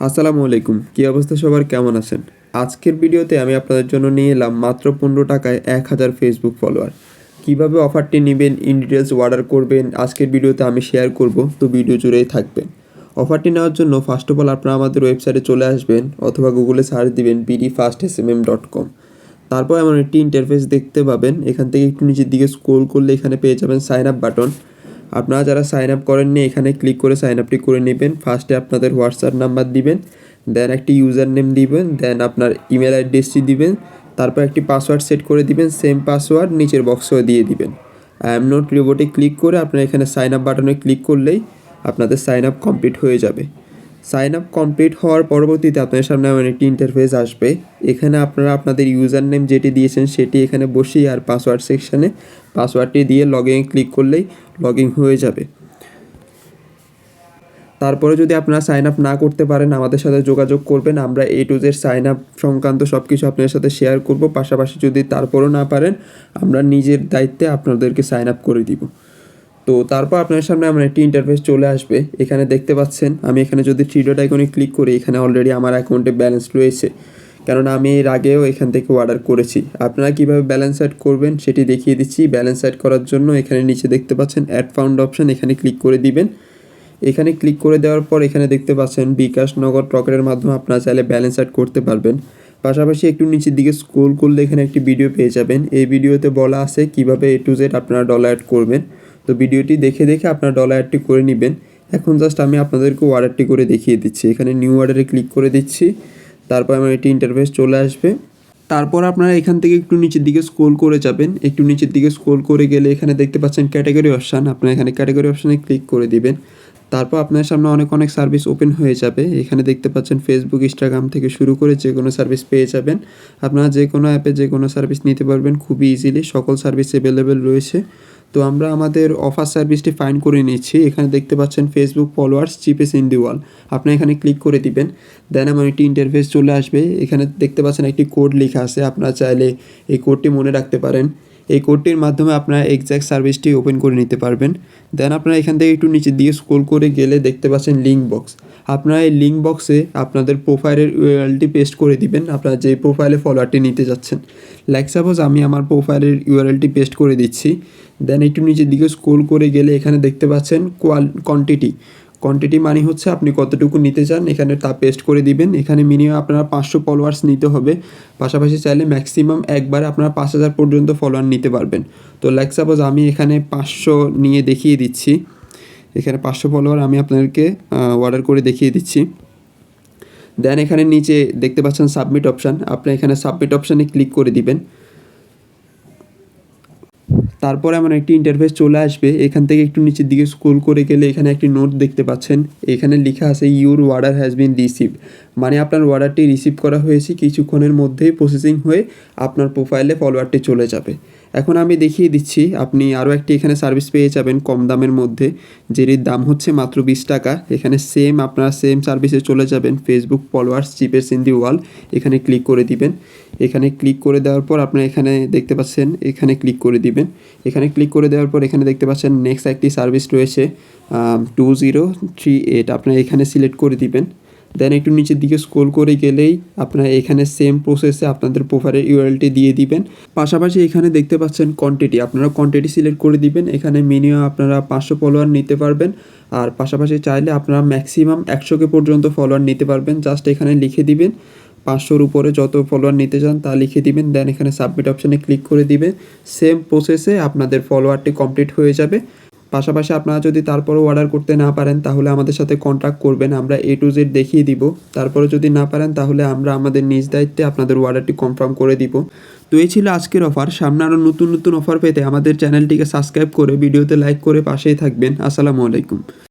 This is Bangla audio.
আসসালামু আলাইকুম। কী অবস্থা সবার? কেমন আছেন? আজকের ভিডিওতে আমি আপনাদের জন্য নিয়ে এলাম মাত্র পনেরো টাকায় এক হাজার ফেসবুক ফলোয়ার কীভাবে অফারটি নেবেন ইন ডিটেলস অর্ডার করবেন, আজকের ভিডিওতে আমি শেয়ার করব, তো ভিডিও জুড়েই থাকবেন। অফারটি নেওয়ার জন্য ফার্স্ট অফ অল আপনারা আমাদের ওয়েবসাইটে চলে আসবেন, অথবা গুগলে সার্চ দিবেন BD first S M M dot com তারপর এমন একটি ইন্টারফেস দেখতে পাবেন, এখান থেকে একটু নিচের দিকে স্ক্রোল করলে এখানে পেয়ে যাবেন সাইন আপ বাটন আপনারা যারা সাইন আপ করেননি, এখানে ক্লিক করে সাইন আপটি করে নেবেন। ফার্স্টে আপনাদের হোয়াটসঅ্যাপ নাম্বার দিবেন দেন একটি ইউজার নেম দিবেন দেন আপনার ইমেল অ্যাড্রেসটি দিবেন, তারপর একটি পাসওয়ার্ড সেট করে দিবেন সেম পাসওয়ার্ড নিচের বক্সও দিয়ে দিবেন। I am not robot click করে আপনারা এখানে সাইন আপ বাটনে ক্লিক করলেই আপনাদের সাইন আপ কমপ্লিট হয়ে যাবে। সাইন আপ কমপ্লিট হওয়ার পরবর্তীতে আপনাদের সামনে এমন একটি ইন্টারফেস আসবে। এখানে আপনারা আপনাদের ইউজার নেম যেটি দিয়েছেন সেটি এখানে বসিয়ে আর পাসওয়ার্ড সেকশানে পাসওয়ার্ডটি দিয়ে লগ ইন ক্লিক করলেই লগ ইন হয়ে যাবে। তারপরে যদি আপনারা সাইন আপ না করতে পারেন, আমাদের সাথে যোগাযোগ করবেন। আমরা A to Z sign up সংক্রান্ত সব কিছু আপনাদের সাথে শেয়ার করব। পাশাপাশি যদি তারপরও না পারেন, আমরা নিজের দায়িত্বে আপনাদেরকে সাইন আপ করে দিব। তো তারপর আপনার সামনে আমার একটি ইন্টারফেস চলে আসবে। এখানে দেখতে পাচ্ছেন, আমি এখানে যদি থ্রি ডট আইকনে ক্লিক করি, এখানে অলরেডি আমার অ্যাকাউন্টে ব্যালেন্স রয়েছে। কেননা আমি এর আগেও এখান থেকে অর্ডার করেছি। আপনারা কীভাবে ব্যালেন্স অ্যাড করবেন সেটি দেখিয়ে দিচ্ছি। ব্যালেন্স অ্যাড করার জন্য এখানে নিচে দেখতে পাচ্ছেন অ্যাড ফাউন্ড অপশান এখানে ক্লিক করে দিবেন। এখানে ক্লিক করে দেওয়ার পর এখানে দেখতে পাচ্ছেন, বিকাশ রকেটের মাধ্যমে আপনারা চাইলে ব্যালেন্স অ্যাড করতে পারবেন। পাশাপাশি একটু নিচের দিকে স্ক্রোল করলে এখানে একটি ভিডিও পেয়ে যাবেন। এই ভিডিওতে বলা আছে কীভাবে এ টু জেড আপনারা ডলার অ্যাড করবেন। তো ভিডিওটি দেখে দেখে আপনারা ডলার অ্যাডটি করে নেবেন। এখন জাস্ট আমি আপনাদেরকে অর্ডারটি করে দেখিয়ে দিচ্ছি। এখানে নিউ অর্ডারে ক্লিক করে দিচ্ছি। তারপর আমার এটি ইন্টারফেস চলে আসবে। তারপর আপনারা এখান থেকে একটু নিচের দিকে স্ক্রোল করে যাবেন। একটু নিচের দিকে স্ক্রোল করে গেলে এখানে দেখতে পাচ্ছেন ক্যাটাগরি অপশান আপনারা এখানে ক্যাটাগরি অপশানে ক্লিক করে দিবেন। তারপর আপনার সামনে অনেক অনেক সার্ভিস ওপেন হয়ে যাবে। এখানে দেখতে পাচ্ছেন ফেসবুক ইনস্টাগ্রাম থেকে শুরু করে যে কোনো সার্ভিস পেয়ে যাবেন। আপনারা যে কোনো অ্যাপে যে কোনো সার্ভিস নিতে পারবেন। খুবই ইজিলি সকল সার্ভিস অ্যাভেলেবেল রয়েছে। তো আমরা আমাদের অফার সার্ভিসটি ফাইন করে নিচ্ছি এখানে দেখতে পাচ্ছেন Facebook followers cheapest in the world আপনি এখানে ক্লিক করে দিবেন। দেন আমার একটি ইন্টারফেস চলে আসবে। এখানে দেখতে পাচ্ছেন একটি কোড লেখা আছে। আপনারা চাইলে এই কোডটি মনে রাখতে পারেন। এই কোডটির মাধ্যমে আপনারা এক্স্যাক্ট সার্ভিসটি ওপেন করে নিতে পারবেন। দেন আপনারা এখান থেকে একটু নিচের দিকে স্ক্রোল করে গেলে দেখতে পাচ্ছেন লিঙ্ক বক্স আপনারা এই লিঙ্ক বক্সে আপনাদের প্রোফাইলের ইউআরএলটি পেস্ট করে দিবেন। আপনারা যে প্রোফাইলে ফলোয়ারটি নিতে যাচ্ছেন। লাইক সাপোজ আমি আমার প্রোফাইলের ইউআরএলটি পেস্ট করে দিচ্ছি। দেন একটু নিচের দিকে স্ক্রোল করে গেলে এখানে দেখতে পাচ্ছেন কোয়াল কোয়ান্টিটি কোয়ান্টিটি মানে হচ্ছে, আপনি কতটুকু নিতে চান, এখানে তা পেস্ট করে দিবেন। এখানে মিনিমাম আপনারা পাঁচশো ফলোয়ার্স নিতে হবে। পাশাপাশি চাইলে ম্যাক্সিমাম একবারে আপনারা পাঁচ হাজার পর্যন্ত ফলোয়ার নিতে পারবেন। তো লাইক সাপোজ আমি এখানে পাঁচশো নিয়ে দেখিয়ে দিচ্ছি। এখানে পাঁচশো ফলোয়ার আমি আপনাদেরকে অর্ডার করে দেখিয়ে দিচ্ছি। দেন এখানে নিচে দেখতে পাচ্ছেন সাবমিট অপশান আপনি এখানে সাবমিট অপশানে ক্লিক করে দিবেন। তারপরে আমার একটি ইন্টারফেস চলে আসবে। এখান থেকে একটু নিচের দিকে স্ক্রোল করে গেলে এখানে একটি নোট দেখতে পাচ্ছেন। এখানে লেখা আছে your order has been receive মানে আপনার অর্ডারটি রিসিভ করা হয়েছে কিছুক্ষণের মধ্যেই প্রসেসিং হয়ে আপনার প্রোফাইলে ফলোয়ারটি চলে যাবে। এখন আমি দেখিয়ে দিচ্ছি, আপনি আরও একটি এখানে সার্ভিস পেয়ে যাবেন কম দামের মধ্যে, যেটির দাম হচ্ছে মাত্র বিশ টাকা। এখানে সেম আপনারা সেম সার্ভিসে চলে যাবেন Facebook followers cheapest in the world এখানে ক্লিক করে দিবেন। এখানে ক্লিক করে দেওয়ার পর আপনারা এখানে দেখতে পাচ্ছেন, এখানে ক্লিক করে দিবেন। এখানে ক্লিক করে দেওয়ার পর এখানে দেখতে পাচ্ছেন নেক্সট একটি সার্ভিস রয়েছে টু জিরো থ্রি এইট আপনারা এখানে সিলেক্ট করে দিবেন। দেন একটু নিচের দিকে স্ক্রোল করে গেলেই আপনারা এখানে সেম প্রসেসে আপনাদের প্রোফাইলের ইউআরএলটি দিয়ে দিবেন। পাশাপাশি এখানে দেখতে পাচ্ছেন কোয়ান্টিটি আপনারা কোয়ান্টিটি সিলেক্ট করে দিবেন। এখানে মিনিমাম আপনারা পাঁচশো ফলোয়ার নিতে পারবেন। আর পাশাপাশি চাইলে আপনারা ম্যাক্সিমাম একশোকে পর্যন্ত ফলোয়ার নিতে পারবেন। জাস্ট এখানে লিখে দিবেন। পাঁচশোর উপরে যত ফলোয়ার নিতে চান তা লিখে দিবেন দেন এখানে সাবমিট অপশানে ক্লিক করে দিবেন সেম প্রসেসে আপনাদের ফলোয়ারটি কমপ্লিট হয়ে যাবে। পাশাপাশি আপনারা যদি তারপরেও অর্ডার করতে না পারেন, তাহলে আমাদের সাথে কন্ট্যাক্ট করবেন, আমরা এ টু জেড দেখিয়ে দিব। তারপরে যদি না পারেন, তাহলে আমরা আমাদের নিজ দায়িত্বে আপনাদের অর্ডারটি কনফার্ম করে দিব। তো এই ছিল আজকের অফার সামনে আরও নতুন নতুন অফার পেতে আমাদের চ্যানেলটিকে সাবস্ক্রাইব করে ভিডিওতে লাইক করে পাশেই থাকবেন। আসসালামু আলাইকুম।